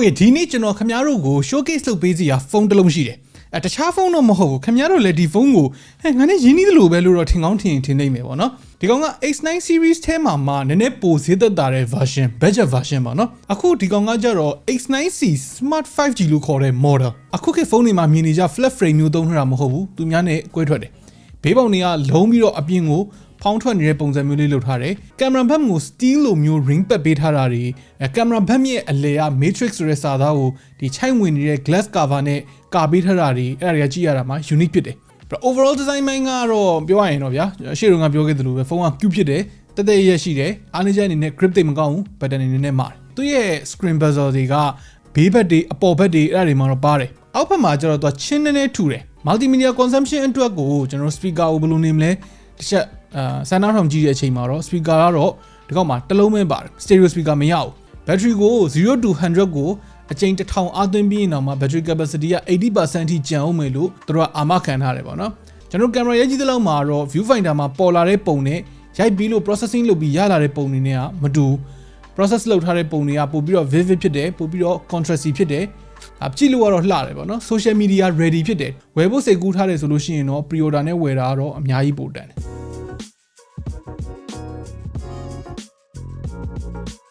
Okay ဒီနေ့ကျွန်တော်ခင်ဗျားတို့ကို showcase လုပ်ပေးစီရဖုန်းတစ်လုံးရှိတယ်အဲတခြားဖုန်းတော့မဟုတ်ဘူးခင်ဗျားတို့လည်းဒီဖုန်းကိုဟဲ့ငါနဲ့ရင်းနှီးသလိုပဲလို့တော့ထင်ကောင်းထင်ရင်ထင်နိုင်မယ်ပေါ့နော်ဒီကောင်က X9 series ထဲမှာမှနည်းနည်းပိုဈေးသက်သာတဲ့ version budget version ပေါ့နော်အခုဒီကောင်ကကြတော့ X9C Smart 5G လို့ခေါ်တဲ့ model အခုခေတ်ဖုန်းတွေမှာမြင်နေကြ flat frame မျိုးသုံးထားတာမဟုတ်ဘူးသူများနဲ့ကွဲထွက်တယ်ဘေးပေါင်တွေကလုံးပြီးတော့အပြင်ကို ဖောင်းထွက်နေတဲ့ပုံစံမျိုးလေးလုပ်ထားတယ်ကင်မရာဘက်ကို steel လိုမျိုး ring ပတ်ပေးထားတာတွေအဲကင်မရာဘက်ရဲ့အလဲက matrix ဆိုတဲ့စာသားကိုဒီချိုက်ဝင်နေတဲ့ glass cover နဲ့ကာပေးထားတာတွေအဲ့ဒါတွေကကြည့်ရတာမှာ unique ဖြစ်တယ်ပြီးတော့ overall design ပိုင်းကတော့ပြောရရင်တော့ဗျာရှေ့တုန်းကပြောခဲ့သလိုပဲဖုန်းက cube ဖြစ်တယ်တက်တက်ရရရှိတယ်အားနည်းချက်အနေနဲ့ grip တိတ်မကောင်းဘူး button အနေနဲ့မာတယ်သူရဲ့ screen bezel တွေကဘေးဘက်တွေအပေါ်ဘက်တွေအဲ့ဒါတွေမှာတော့ပါတယ်အောက်ဘက်မှာကျတော့သူကချင်းနေနေထူတယ် multimedia consumption အတွက်ကိုကျွန်တော် speaker ကိုဘယ်လိုနေမလဲတစ်ချက် အာဆန်နာထောင်ကြည့်တဲ့အချိန်မှာတော့ speaker ကတော့ဒီကောက်မှာတစ်လုံးပဲပါတယ် stereo speaker မရဘူး battery ကို0 to 100ကိုအချိန်တစ်ထောင်အားသွင်းပြီးရင်တော့မှ battery capacity က80%အထိကျန်အောင်မယ်လို့သူတို့ကအာမခံထားတယ်ပေါ့နော်ကျွန်တော်ကင်မရာရဲ့ကြည့်တဲ့လောက်မှာတော့ viewfinder မှာပေါ်လာတဲ့ပုံနဲ့ရိုက်ပြီးလို့ processing လုပ်ပြီးရလာတဲ့ပုံတွေနဲ့ကမတူ process လုပ်ထားတဲ့ပုံတွေကပို့ပြီးတော့ vivid ဖြစ်တယ်ပို့ပြီးတော့ contrasty ဖြစ်တယ်အကြည့်လို့ကတော့လှတယ်ပေါ့နော် social media ready ဖြစ်တယ်ဝယ်ဖို့စိတ်ကူးထားတယ်ဆိုလို့ရှိရင်တော့ pre order နဲ့ဝယ်တာကတော့အများကြီးပိုတန်တယ် Thank you